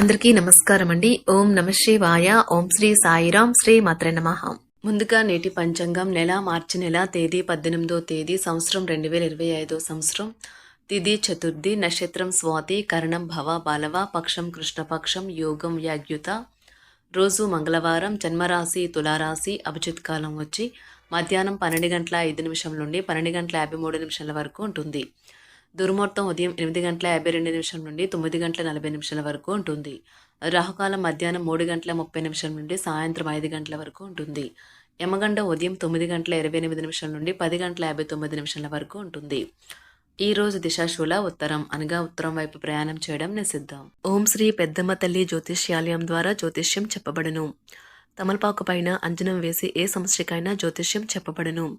అందరికీ నమస్కారం అండి. ఓం నమ శివాయ. ఓం శ్రీ సాయిరాం శ్రీ మాత్ర నమ. ముందుగా నేటి పంచాంగం నెల మార్చి నెల తేదీ పద్దెనిమిదో తేదీ సంవత్సరం రెండు వేల ఇరవై ఐదో సంవత్సరం. తిథి చతుర్థి నక్షత్రం స్వాతి కరణం భవ బాలవ పక్షం కృష్ణపక్షం యోగం వ్యాగ్యుత రోజు మంగళవారం జన్మరాశి తులారాశి అభిజిత్ కాలం వచ్చి మధ్యాహ్నం పన్నెండు గంటల ఐదు నిమిషం నుండి పన్నెండు గంటల యాభై మూడు నిమిషాల వరకు ఉంటుంది. దుర్ముహూర్తం ఉదయం ఎనిమిది గంటల యాభై రెండు నిమిషం నుండి తొమ్మిది గంటల నలభై నిమిషాల వరకు ఉంటుంది. రాహుకాలం మధ్యాహ్నం మూడు గంటల ముప్పై నిమిషం నుండి సాయంత్రం ఐదు గంటల వరకు ఉంటుంది. యమగండ ఉదయం తొమ్మిది గంటల ఇరవై ఎనిమిది నిమిషాల నుండి పది గంటల యాభై తొమ్మిది నిమిషాల వరకు ఉంటుంది. ఈ రోజు దిశాశూల ఉత్తరం అనగా ఉత్తరం వైపు ప్రయాణం చేయడం నిషిద్ధం. ఓం శ్రీ పెద్దమ్మ తల్లి జ్యోతిష్యాలయం ద్వారా జ్యోతిష్యం చెప్పబడును. తమలపాకు పైన అంజనం వేసి ఏ సమస్యకైనా జ్యోతిష్యం చెప్పబడును.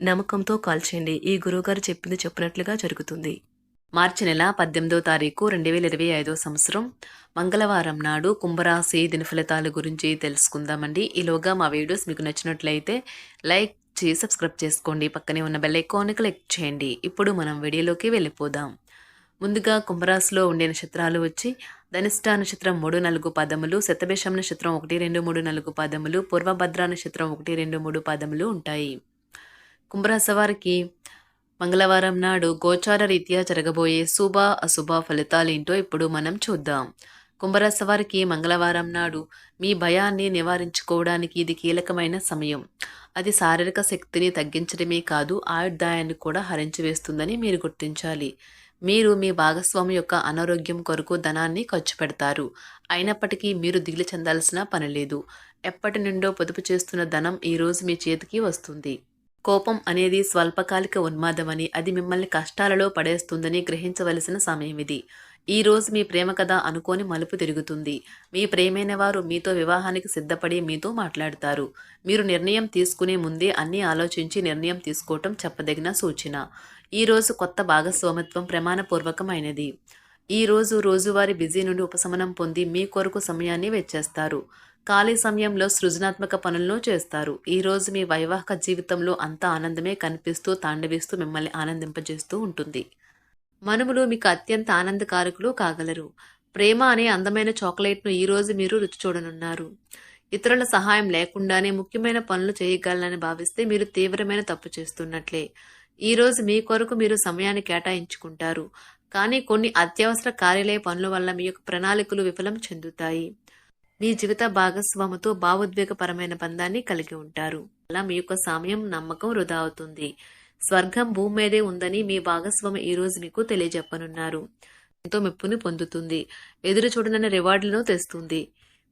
నమ్మకంతో కాల్ చేయండి. ఈ గురువుగారు చెప్పింది చెప్పినట్లుగా జరుగుతుంది. మార్చి నెల పద్దెనిమిదో తారీఖు రెండు వేల ఇరవై ఐదో సంవత్సరం. మంగళవారం నాడు కుంభరాశి దినఫలితాల గురించి తెలుసుకుందామండి. ఈలోగా మా వీడియోస్ మీకు నచ్చినట్లయితే లైక్ చేసి సబ్స్క్రైబ్ చేసుకోండి. పక్కనే ఉన్న బెల్ ఐకాన్ క్లిక్ చేయండి. ఇప్పుడు మనం వీడియోలోకి వెళ్ళిపోదాం. ముందుగా కుంభరాశిలో ఉండే నక్షత్రాలు వచ్చి ధనిష్ట నక్షత్రం మూడు నాలుగు పదములు శతభేషం నక్షత్రం ఒకటి రెండు మూడు నాలుగు పదములు పూర్వభద్ర నక్షత్రం ఒకటి రెండు మూడు పదములు ఉంటాయి. కుంభరాశి వారికి మంగళవారం నాడు గోచార రీత్యా జరగబోయే శుభ అశుభ ఫలితాలేంటో ఇప్పుడు మనం చూద్దాం. కుంభరాశి వారికి మంగళవారం నాడు మీ భయాన్ని నివారించుకోవడానికి ఇది కీలకమైన సమయం. అది శారీరక శక్తిని తగ్గించడమే కాదు ఆయుర్దాయాన్ని కూడా హరించి వేస్తుందని మీరు గుర్తించాలి. మీరు మీ భాగస్వామి యొక్క అనారోగ్యం కొరకు ధనాన్ని ఖర్చు పెడతారు. అయినప్పటికీ మీరు దిగులు చెందాల్సిన పని లేదు. ఎప్పటి నుండో పొదుపు చేస్తున్న ధనం ఈ రోజు మీ చేతికి వస్తుంది. కోపం అనేది స్వల్పకాలిక ఉన్మాదమని అది మిమ్మల్ని కష్టాలలో పడేస్తుందని గ్రహించవలసిన సమయం ఇది. ఈ రోజు మీ ప్రేమ కథ అనుకోని మలుపు తిరుగుతుంది. మీ ప్రేమైన వారు మీతో వివాహానికి సిద్ధపడి మీతో మాట్లాడతారు. మీరు నిర్ణయం తీసుకునే ముందే అన్నీ ఆలోచించి నిర్ణయం తీసుకోవటం చెప్పదగిన సూచన. ఈ రోజు కొత్త భాగస్వామిత్వం ప్రమాణపూర్వకమైనది. ఈ రోజు రోజువారీ బిజీ నుండి ఉపశమనం పొంది మీ కొరకు సమయాన్ని వెచ్చేస్తారు. ఖాళీ సమయంలో సృజనాత్మక పనులను చేస్తారు. ఈరోజు మీ వైవాహిక జీవితంలో అంతా ఆనందమే కనిపిస్తూ తాండవిస్తూ మిమ్మల్ని ఆనందింపజేస్తూ ఉంటుంది. మనుములు మీకు అత్యంత ఆనందకారకులు కాగలరు. ప్రేమ అనే అందమైన చాక్లెట్ను ఈరోజు మీరు రుచి చూడనున్నారు. ఇతరుల సహాయం లేకుండానే ముఖ్యమైన పనులు చేయగలనని భావిస్తే మీరు తీవ్రమైన తప్పు చేస్తున్నట్లే. ఈరోజు మీ కొరకు మీరు సమయాన్ని కేటాయించుకుంటారు. కానీ కొన్ని అత్యవసర కార్యాలయ పనుల వల్ల మీ యొక్క ప్రణాళికలు విఫలం చెందుతాయి. మీ జీవిత భాగస్వాముతో భావోద్వేగపరమైన బంధాన్ని కలిగి ఉంటారు. అలా మీ యొక్క సమయం నమ్మకం వృధా అవుతుంది. స్వర్గం భూమి మీదే ఉందని మీ భాగస్వామి ఈ రోజు మీకు తెలియజెప్పనున్నారు. ఎంతో మెప్పుని పొందుతుంది. ఎదురు చూడనన్న రివార్డులను తెస్తుంది.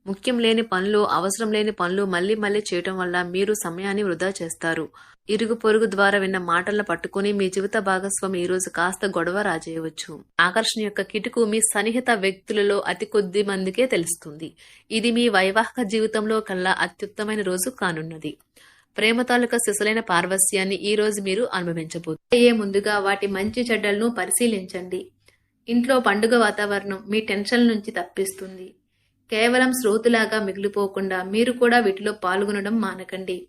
ముఖ్యం లేని పనులు అవసరం లేని పనులు మళ్ళీ మళ్ళీ చేయటం వల్ల మీరు సమయాన్ని వృధా చేస్తారు. ఇరుగు పొరుగు ద్వారా విన్న మాటలను పట్టుకుని మీ జీవిత భాగస్వామి ఈ రోజు కాస్త గొడవ రాజేయవచ్చు. ఆకర్షణ యొక్క కిటుకు మీ సన్నిహిత వ్యక్తులలో అతి కొద్ది మందికే తెలుస్తుంది. ఇది మీ వైవాహిక జీవితంలో కల్లా అత్యుత్తమైన రోజు కానున్నది. ప్రేమ తాలూకా శిశులైన పార్వస్యాన్ని ఈ రోజు మీరు అనుభవించబోతున్నారు. ముందుగా వాటి మంచి చెడ్డలను పరిశీలించండి. ఇంట్లో పండుగ వాతావరణం మీ టెన్షన్ నుంచి తప్పిస్తుంది. కేవలం శ్రోతులాగా మిగిలిపోకుండా మీరు కూడా వీటిలో పాల్గొనడం మానకండి.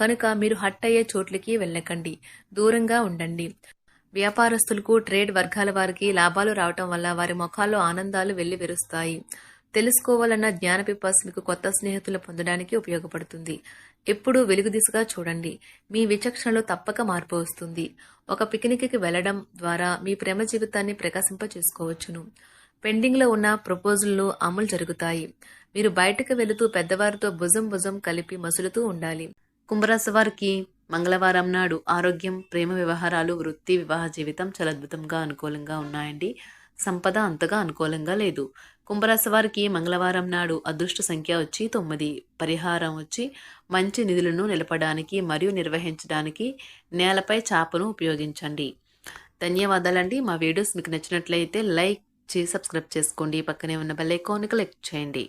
కనుక మీరు హట్ అయ్యే చోట్లకి వెళ్ళకండి. దూరంగా ఉండండి. వ్యాపారస్తులకు ట్రేడ్ వర్గాల వారికి లాభాలు రావటం వల్ల వారి ముఖాల్లో ఆనందాలు వెళ్ళి విరుస్తాయి తెలుసుకోవాలన్న జ్ఞాన పిపాస్ మీకు కొత్త స్నేహితులు పొందడానికి ఉపయోగపడుతుంది. ఎప్పుడూ వెలుగు దిశగా చూడండి. మీ విచక్షణలో తప్పక మార్పు వస్తుంది. ఒక పిక్నిక్కి వెళ్ళడం ద్వారా మీ ప్రేమ జీవితాన్ని ప్రకాశింప చేసుకోవచ్చును పెండింగ్లో ఉన్న ప్రపోజల్లు అమలు జరుగుతాయి. మీరు బయటకు వెళుతూ పెద్దవారితో భుజం భుజం కలిపి మసులుతూ ఉండాలి. కుంభరాశి వారికి మంగళవారం నాడు ఆరోగ్యం ప్రేమ వ్యవహారాలు వృత్తి వివాహ జీవితం చాలా అద్భుతంగా అనుకూలంగా ఉన్నాయండి. సంపద అంతగా అనుకూలంగా లేదు. కుంభరాశి వారికి మంగళవారం నాడు అదృష్ట సంఖ్య వచ్చి తొమ్మిది. పరిహారం వచ్చి మంచి నిధులను నిలపడానికి మరియు నిర్వహించడానికి నేలపై చాపను ఉపయోగించండి. ధన్యవాదాలండి. మా వీడియోస్ మీకు నచ్చినట్లయితే లైక్ చేసి సబ్స్క్రైబ్ చేసుకోండి. పక్కనే ఉన్న బెల్ ఐకాన్ క్లిక్ చేయండి.